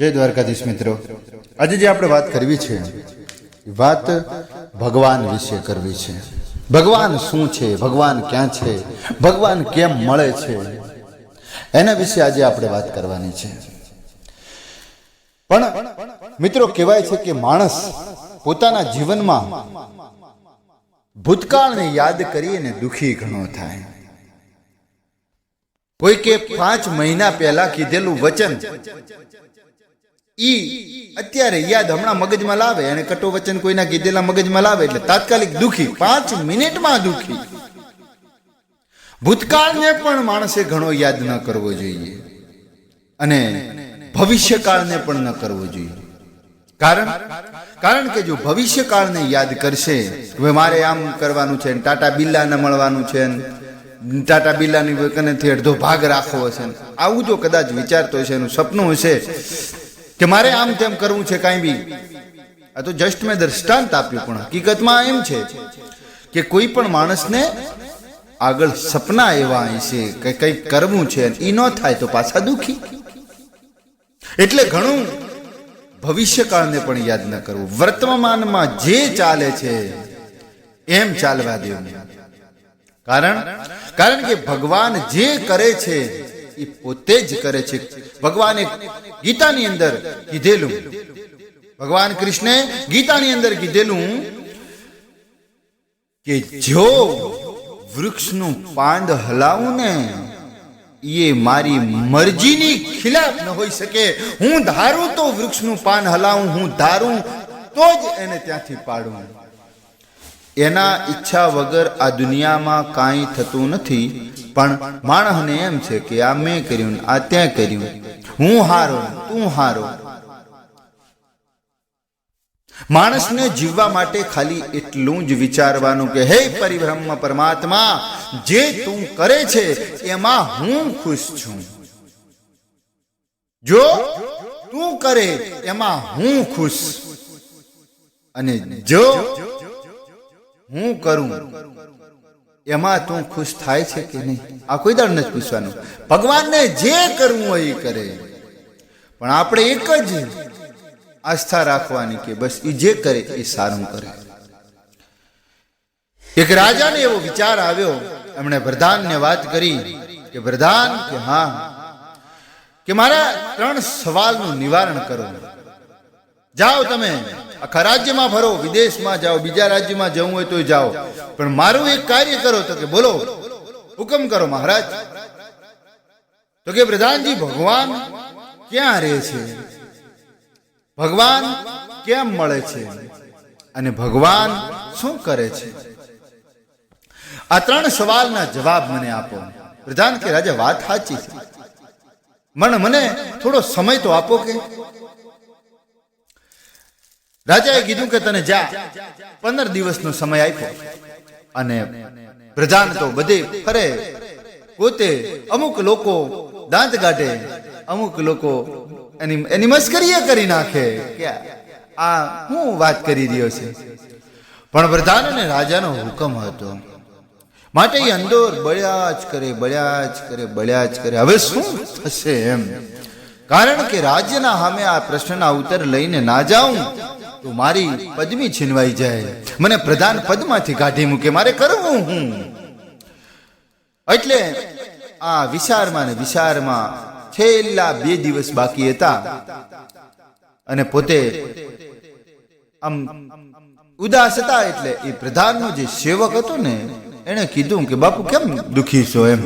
જય દ્વારકાધીશ મિત્રો. આજે જે આપણે વાત કરવી છે વાત ભગવાન વિશે કરવી છે. ભગવાન શું છે? ભગવાન ક્યાં છે? ભગવાન કેમ મળે છે? એના વિશે આજે આપણે વાત કરવાની છે. પણ મિત્રો કહેવાય છે કે માણસ પોતાના જીવનમાં ભૂતકાળને યાદ કરીને દુખી ઘણો થાય. કોઈ કે પાંચ મહિના પહેલા કીધેલું વચન ઈ અત્યારે યાદ હમણાં મગજમાં લાવે અને કટો વચન કોઈના કીધેલા મગજમાં લાવે એટલે તાત્કાલિક દુખી, પાંચ મિનિટમાં દુખી. ભૂતકાળને પણ માણસે ઘણો યાદ ન કરવો જોઈએ અને ભવિષ્યકાળને પણ ન કરવો જોઈએ. કારણ કારણ કે જો ભવિષ્યકાળને યાદ કરશે, હવે મારે આમ કરવાનું છે ને ટાટા બિરલાને મળવાનું છે ને ટાટા બિરલાની કનેથી અડધો ભાગ રાખવો ને. આવું જો કદાચ વિચારતો હશે, એનું સપનું હશે કે મારે આમ તેમ કરવું છે કાંઈ બી. આ તો જસ્ટ મેં દ્રષ્ટાંત આપ્યું, પણ હકીકતમાં એમ છે કે કોઈ પણ માણસને આગળ સપના એવા હશે કે કંઈક કરવું છે એ ન થાય તો પાછા દુખી. એટલે ઘણું ભવિષ્યકાળને પણ યાદ ન કરવું. વર્તમાનમાં જે ચાલે છે, એમ ચાલવા દેવું. કારણ કારણ કે ભગવાન જે કરે છે એ પોતે જ કરે છે. ભગવાને ગીતાની અંદર કીધેલું. ભગવાન કૃષ્ણે ગીતાની અંદર કીધેલું કે જો વૃક્ષનું પાંદ હલાવું ને એ મારી મરજીની ખિલાફ ન હોઈ શકે. હું ધારું તો વૃક્ષનું પાન હલાવું, હું ધારું તો જ એને ત્યાંથી પાડું એના ઈચ્છા વગર આ દુનિયામાં કાંઈ થતું નથી, પણ માણસને એમ છે કે આ મેં કર્યું આ ત્યાં કર્યું. હું હારો તું હારો. માણસને જીવવા માટે ખાલી એટલું જ વિચારવાનું કે, હે પરિબ્રહ્મ પરમાત્મા, જે તું કરે છે, એમાં હું ખુશ છું. જો તું કરે, એમાં હું ખુશ. અને જો હું કરું? એમાં તું ખુશ થાય છે કે નહીં? આ કોઈ દાડ નથી પૂછવાનું. ભગવાનને જે કરવું હોય એ કરે. પણ આપણે એક જ આસ્થા રાખવાની કે બસ એ જે કરે એ સારું કરે. એક રાજાને એવો વિચાર આવ્યો. એમણે વરદાનને વાત કરી કે પ્રધાન કે હા, કે મારા ત્રણ સવાલનું નિવારણ કરો. જાઓ તમે. આખા રાજ્યમાં ફરો, વિદેશમાં જાઓ, બીજા રાજ્યમાં જવું હોય તો જાઓ. પણ મારું એક કાર્ય કરો તો કે બોલો, હુકમ કરો મહારાજ. તો કે પ્રધાનજી, ભગવાન ક્યાં રહે છે? ભગવાન કેમ મળે છે? અને ભગવાન શું કરે છે? આ ત્રણ સવાલના જવાબ મને આપો. પ્રધાન કે, રાજા, વાત સાચી છે. મને મને થોડો સમય તો આપો કે રાજાએ કીધું કે તને જા. પંદર દિવસનો સમય આપ્યો. અને પ્રધાન તો બધે ફરે. પોતે અમુક લોકો દાંત કાઢે, અમુક લોકો એની એની મસ્કરીએ કરી નાખે. આ હું વાત કરી રહ્યો છે. પણ પ્રધાન અને રાજાનો હુકમ હતો. માટે એ અંદોર બળ્યા જ કરે, બળ્યા જ કરે, બળ્યા જ કરે. હવે શું થશે એમ? કારણ કે રાજ્યના સામે આ પ્રશ્નના ઉત્તર લઈને ના જાઉં. તો મારી પદવી છીનવાઈ જાય. મને પ્રધાન પદમાંથી કાઢી મૂકે. મારે કરવું હું? એટલે આ વિચારમાં ને વિચારમાં છેલ્લા બે દિવસ બાકી હતા. અને પોતે આમ ઉદાસ હતા એટલે એ પ્રધાનનો જે સેવક હતો ને એને કીધું કે, બાપુ, કેમ દુખી છો એમ?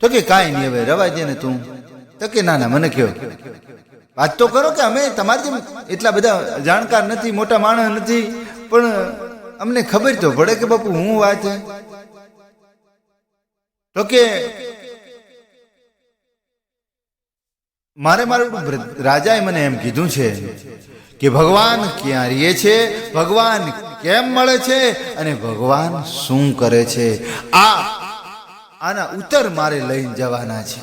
તો કે, કાંઈ નહીં, હવે રવા દે ને તું. તો કે, ના ના, મને કયો. વાત તો કરો કે અમે તમારી જેમ એટલા બધા જાણકાર નથી, મોટા માણસ નથી, પણ અમને ખબર તો પડે કે બાપુ હું વાત તો કે મારે મારું રાજાએ મને એમ કીધું છે કે ભગવાન ક્યાં રહીએ છે, ભગવાન કેમ મળે છે અને ભગવાન શું કરે છે? આ આના ઉત્તર મારે લઈને જવાના છે.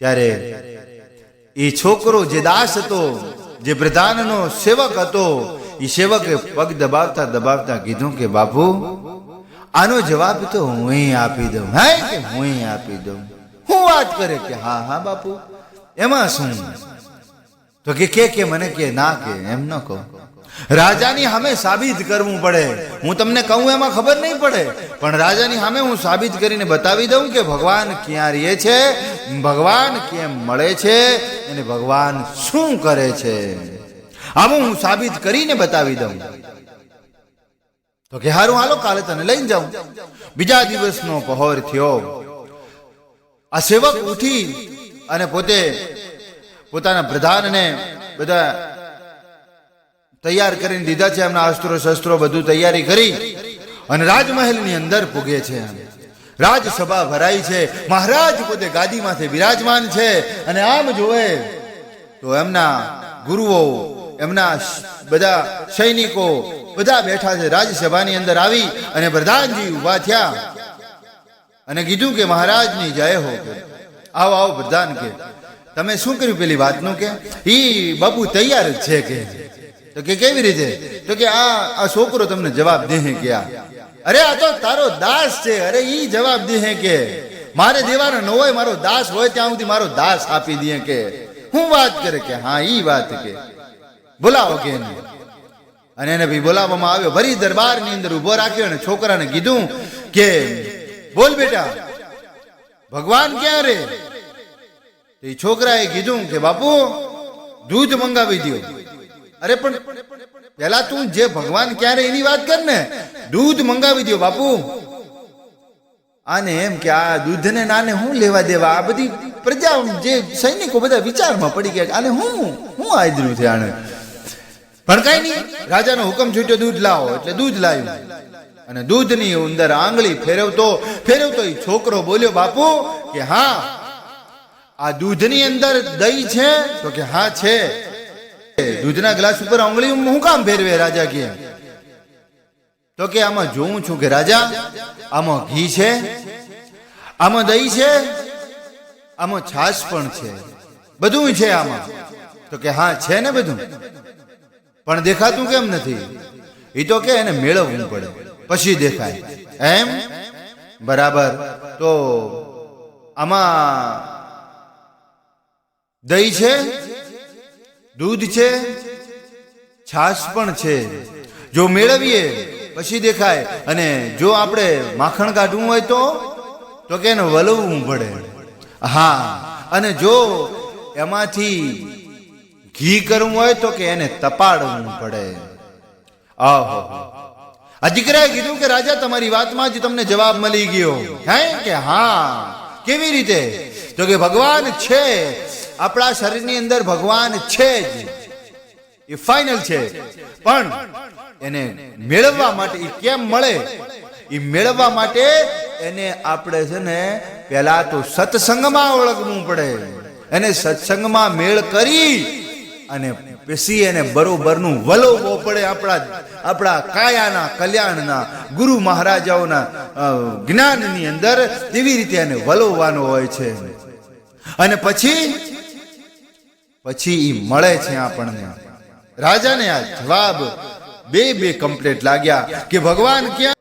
ત્યારે એ છોકરો જે દાસ હતો, જે પ્રધાનનો સેવક હતો, એ સેવકે પગ દબાવતા દબાવતા કીધું કે, બાપુ, આનો જવાબ તો હું આપી દઉં, હે કે હું આપી દઉં? હું વાત કરે કે, હા હા, બાપુ, એમાં શું? તો કે કે કે, મને કે, ના કે, એમ ન કહો. રાજાની સામે સાબિત કરવું પડે. હું તમને કહું એમાં ખબર નહીં પડે, પણ રાજાની સામે હું સાબિત કરીને બતાવી દઉં કે ભગવાન ક્યાં રહે છે ભગવાન કેમ મળે છે અને ભગવાન શું કરે છે? આવું હું સાબિત કરીને બતાવી દઉં. તો કે હારું, હાલો, કાલે તને લઈને જાઉં. બીજા દિવસનો પહોર થયો. આ સેવક ઉઠી અને પોતે પોતાના પ્રધાનને બધા તૈયાર કરીને દીધા છે, એમના અસ્ત્રો શસ્ત્રો બધું તૈયારી કરી અને રાજમહેલની અંદર પૂગે છે. રાજસભા ભરાઈ છે. મહારાજ પોતે ગાદીમાંથી બિરાજમાન છે. અને આમ જોવે તો એમના ગુરુઓ, એમના બધા સૈનિકો બધા બેઠા છે રાજસભાની અંદર આવી અને પ્રધાનજી ઊભા થયા. અને કીધું કે, મહારાજની જય હો કે. આવો આવો પ્રધાન કે, તમે શું કર્યું પેલી વાતનું કે? ઈ બાપુ તૈયાર જ છે કે. તો કે, કેવી રીતે? તો કે, આ આ છોકરો તમને જવાબ દે કે આ. અરે, આ તો તારો દાસ છે. અરે, ઈ જવાબ દે કે, મારે દેવાનો ન હોય, મારો દાસ હોય, ત્યાં સુધી મારો દાસ આપી દે કે. હું વાત કરે કે, હા, ઈ વાત કે. બોલાવો કે એને. અને એને ભાઈ બોલાવવામાં આવ્યો. ભરી દરબારની અંદર ઊભો રાખ્યો અને છોકરાને કીધું કે, બોલ બેટા, ભગવાન ક્યાં રે? એ છોકરાએ કીધું કે, બાપુ, દૂધ મંગાવી દો અરે પણ પેલા તું જે ભગવાન ક્યારે એની વાત કર ને, દૂધ મંગાવી દો બાપુ. આને એમ કે આ દૂધને નાને હું લેવા દેવા? આ બધી પ્રજા જે સૈનિકો બધા વિચારમાં પડી ગયા આને હું હું આદર્યું છે આને? પણ કઈ નહીં, રાજાનો હુકમ છૂટ્યો, દૂધ લાવો, એટલે દૂધ લાવ્યું. અને દૂધની અંદર આંગળી ફેરવતો ફેરવતો એ છોકરો બોલ્યો, બાપુ, કે હા, આ દૂધની અંદર દહીં છે? તો કે, હા, છે. દૂધના ગ્લાસ ઉપર આંગળી હું કામ ફેરવે રાજા કે? તો કે આમાં જોઉં છું કે રાજા, આમાં ઘી છે, આમાં દહીં છે, આમાં છાશ પણ છે. બધું છે આમાં. તો કે હા, છે ને બધું. પણ દેખાતું કેમ નથી? એ તો કે એને મેળવવું પડે. પછી દેખાય. એમ? બરાબર. તો આમાં દહીં છે દૂધ છે, છાશ પણ છે. જો મેળવીએ, પછી દેખાય. અને જો આપણે માખણ કાઢવું હોય તો તો કે એને વલવવું પડે. હા, અને જો એમાંથી ઘી કરવું હોય તો કે એને તપાડવું પડે. આહો. આ દીકરાએ કીધું કે, રાજા, તમારી વાતમાં જ તમને જવાબ મળી ગયો. હે કે હા? કેવી રીતે? તો કે, ભગવાન છે આપણા શરીરની અંદર ભગવાન છે જ. એ ફાઇનલ છે. પણ એને મેળવવા માટે એ કેમ મળે? એ મેળવવા માટે એને આપણે છે ને પહેલા તો સત્સંગમાં ઓળખવું પડે. એને સત્સંગમાં મેળ કરી અને પછી એને બરોબરનું વલોવો પડે આપણા આપણા કાયાના, કલ્યાણના, ગુરુ મહારાજાઓના જ્ઞાનની અંદર એવી રીતે એને વલોવવાનો હોય છે. અને પછી પછી એ મળે છે આપણને. રાજાને આ જવાબ બે બે કમ્પ્લેટ લાગ્યા કે ભગવાન ક્યાં?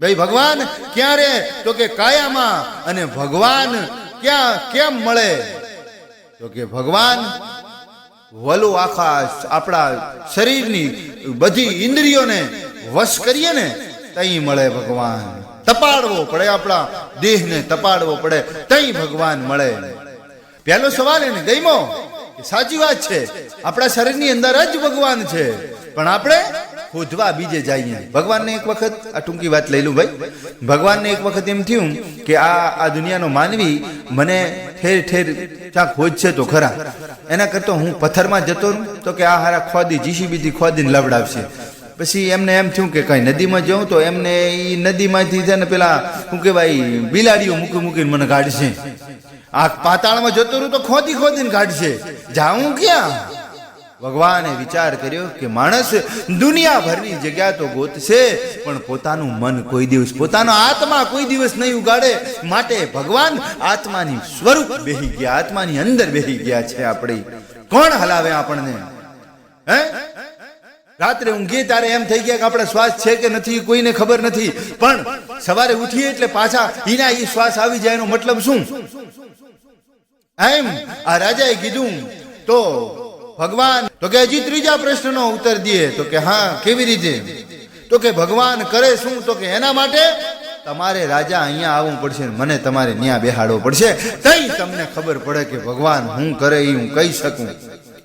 ભાઈ, ભગવાન ક્યારે તો કે કાયામાં. અને ભગવાન ક્યાં, કેમ મળે? તો કે ભગવાન, વલો આખા આપણા શરીરની બધી ઇન્દ્રિયોને વશ કરીએ ને, તઈ મળે ભગવાન. તપાડવો પડે આપણા દેહને તપાડવો પડે, તઈ ભગવાન મળે. પહેલો સવાલ એને ગઈમો સાચી વાત છે. આપણા શરીરની અંદર જ ભગવાન છે. પણ આપણે ખોદવા બીજે જઈએ. ભગવાનને એક વખત, આ ટૂંકી વાત લઈ લઉં ભાઈ. ભગવાનને એક વખત એમ થયું કે આ આ દુનિયાનો માનવી મને ઠેર ઠેર ક્યાં ખોજશે તો ખરા. એના કરતો હું પથ્થરમાં જતો તો કે આ હારા ખોદી જીસીબીથી ખોદીને લવડાવશે. પછી એમને એમ થયું કે કઈ નદીમાં જાઉં તો એમને એ નદીમાંથી છે ને પેલા શું કહેવાય બિલાડીઓ મૂકી મૂકીને મને કાઢશે. આ પાતાળમાં જતો રહું તો ખોદી ખોદીને કાઢશે. જાઉં ક્યાં? ભગવાને વિચાર કર્યો કે માણસ દુનિયાભરની જગ્યા તો ગોતશે, પણ પોતાનું મન કોઈ દિવસ, પોતાનો આત્મા કોઈ દિવસ નહીં ઉગાડે. માટે ભગવાન આત્માની સ્વરૂપ બેહી ગયા, આત્માની અંદર બેહી ગયા છે આપણે. કોણ હલાવે આપણને? હે? રાત્રે ઊંઘીએ ત્યારે એમ થઈ ગયા કે આપણે શ્વાસ છે કે નથી, કોઈને ખબર નથી. પણ સવારે ઉઠીએ એટલે પાછા ઈના ઈ શ્વાસ આવી જાય એનો મતલબ શું? એમ આ રાજાએ કીધું, તો ભગવાન, તો કે હજી ત્રીજા પ્રશ્નનો ઉત્તર દે તો કે, હા, કેવી રીતે? તો કે, ભગવાન કરે શું? તો કે, એના માટે તમારે રાજા અહીંયા આવવું પડશે મને તમારે ન્યા બેહાડવો પડશે. તઈ તમને ખબર પડે કે ભગવાન હું કરે એ હું કહી શકું.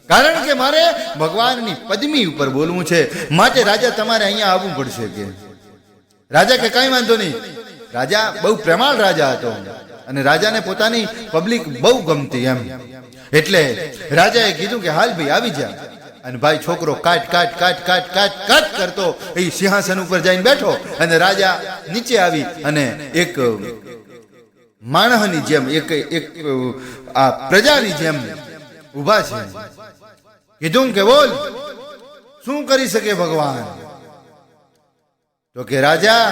કારણ કે મારે ભગવાનની પદ્મી ઉપર બોલવું છે. માટે રાજા તમારે અહીંયા આવવું પડશે કે. રાજા કે કઈ વાંધો નહીં. રાજા બહુ પ્રેમાળ રાજા હતો અને રાજાને પોતાની પબ્લિક બહુ ગમતી એમ. એટલે રાજાએ કીધું કે હાલ ભાઈ આવી જા. અને ભાઈ છોકરો કાટ કાટ કાટ કાટ કાટ કાટ કરતો એ સિંહાસન ઉપર જઈને બેઠો અને રાજા નીચે આવી અને એક માણસની જેમ, એક એક, આ પ્રજાની જેમ ઊભા છે. કીધું કે બોલ શું કરી શકે ભગવાન તો કે રાજા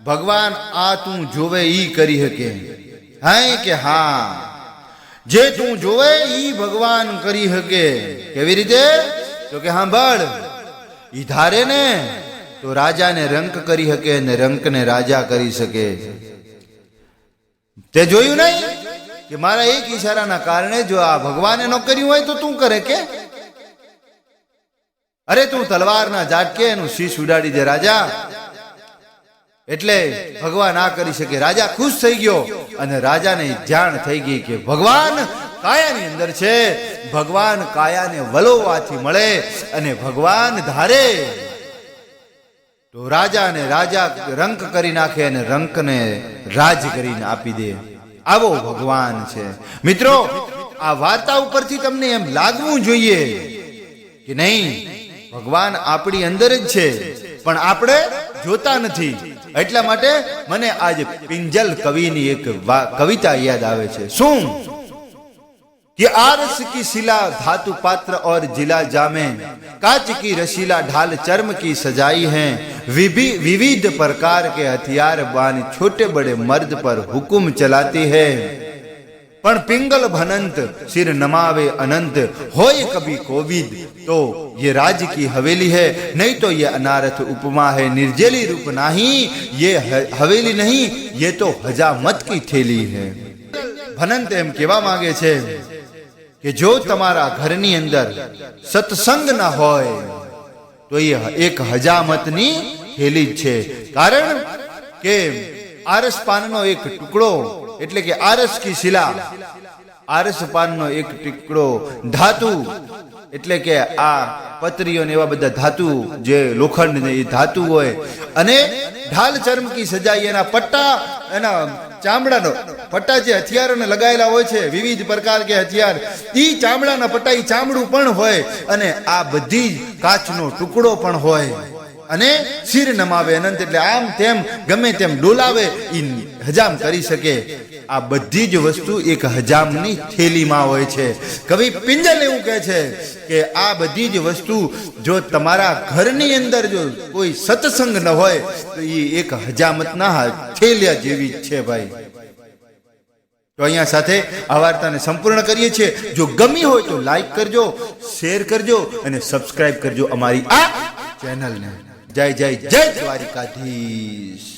ભગવાન આ તું જોવે ઈ કરી શકે હા કે હા જે તું જોવે ઈ ભગવાન કરી શકે કેવી રીતે તો કે સાંભળ ઈ ધારે ને તો રાજાને રંક કરી શકે ને રંકને રાજા કરી શકે તે જોયું નહીં કે મારા એક ઈશારાના કારણે જો આ ભગવાને ન કર્યું હોય તો તું કરે કે? અરે તું તલવારના ઝાટકે એનું શીશ ઉડાડી દે રાજા. એટલે ભગવાન આ કરી શકે. રાજા ખુશ થઈ ગયો અને રાજાને જાણ થઈ ગઈ કે ભગવાન કાયાની અંદર છે. ભગવાન કાયાને વલોવાથી મળે અને ભગવાન ધારે. તો રાજાને રાજા રંક કરી નાખે અને રંકને રાજ કરીને આપી દે. આવો ભગવાન છે. મિત્રો, આ વાર્તા ઉપરથી તમને એમ લાગવું જોઈએ કે નહીં, ભગવાન આપણી અંદર જ છે, પણ આપણે જોતા નથી. એટલા માટે મને આજે પિંજલ કવિની એક કવિતા યાદ આવે છે. શું? कि आरस की शिला, धातु पात्र और जिला जामे, काच की रसीला ढाल चर्म की सजाई है। विविध प्रकार के हथियार बान छोटे बड़े मर्द पर हुकुम चलाती है। पर पिंगल भनंत, सिर नमावे अनंत हो कभी कोविद तो ये राज की हवेली है। नहीं तो ये अनारथ उपमा है, निर्जली रूप नहीं, ये हवेली नहीं, ये तो हजामत की थैली है। भनंत एम केवा मांगे छे? કે જો તમારા ઘરની અંદર સત્સંગ ના હોય, તો એ એક હજામતની જ છે. કારણ કે આરસ પાનનો એક ટુકડો, એટલે કે આરસ કી શિલા, આરસ પાનનો એક ટુકડો, ધાતુ, એટલે કે આ પતરીઓ ને એવા બધા ધાતુ જે લોખંડ એ ધાતુ હોય, અને ઢાલ ચર્મ કી સજાઈ એના પટ્ટા, એના ચામડાનો પટ્ટા જે હથિયારોને લગાયેલા હોય છે, વિવિધ પ્રકાર કે હથિયાર, ઈ ચામડાના પટ્ટા, ઈ ચામડું પણ હોય અને આ બધી કાચનો ટુકડો પણ હોય. અને શિર નમાવે અનંત એટલે આમ તેમ ગમે તેમ ડોલાવે, ઈ હજામ કરી શકે. આ બધી જ વસ્તુ એક હજામની થેલીમાં હોય છે. કવિ પિંજલ એવું કહે છે કે આ બધી જ વસ્તુ જો તમારા ઘરની અંદર જો કોઈ સત્સંગ ન હોય, તો એ એક હજામતના થેલિયા જેવી છે ભાઈ. તો અહીંયા સાથે આ વાર્તાને સંપૂર્ણ કરીએ છીએ. જો ગમી હોય તો લાઈક કરજો, શેર કરજો અને સબસ્ક્રાઇબ કરજો અમારી આ ચેનલને. જય જય જય દ્વારિકાધીશ.